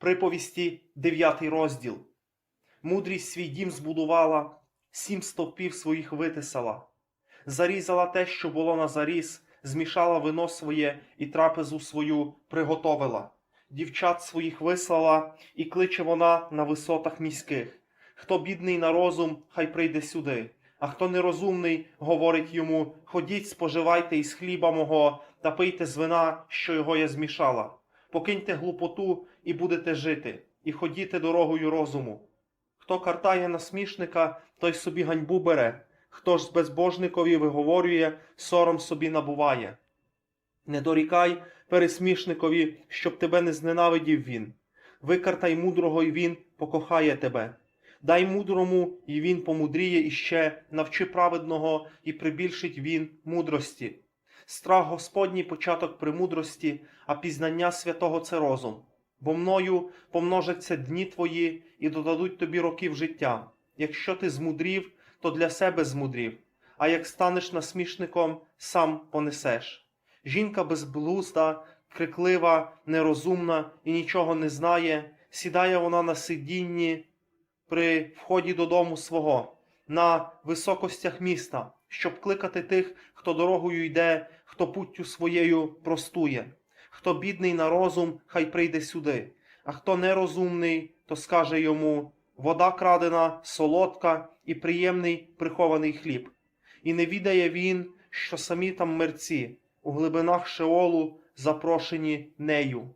Приповісті, 9 розділ. Мудрість свій дім збудувала, сім стовпів своїх витисала, зарізала те, що було на заріз, змішала вино своє і трапезу свою приготовила. Дівчат своїх вислала, і кличе вона на висотах міських. Хто бідний на розум, хай прийде сюди. А хто нерозумний, говорить йому: Ходіть, споживайте із хліба мого та пийте з вина, що його я змішала. Покиньте глупоту і будете жити, і ходіте дорогою розуму. Хто картає насмішника, той собі ганьбу бере, хто ж з безбожникові виговорює, сором собі набуває. Не дорікай пересмішникові, щоб тебе не зненавидів він. Викартай мудрого, і він покохає тебе. Дай мудрому, і він помудріє іще, навчи праведного, і прибільшить він мудрості. Страх Господній початок премудрості, а пізнання святого це розум. Бо мною помножаться дні твої і додадуть тобі років життя. Якщо ти змудрів, то для себе змудрів, а як станеш насмішником, сам понесеш. Жінка безблузда, криклива, нерозумна і нічого не знає, сідає вона на сидінні при вході додому свого, на високостях міста, щоб кликати тих, хто дорогою йде, хто путтю своєю простує. Хто бідний на розум, хай прийде сюди, а хто нерозумний, то скаже йому вода крадена, солодка і приємний прихований хліб. І не відає він, що самі там мерці, у глибинах Шеолу запрошені нею.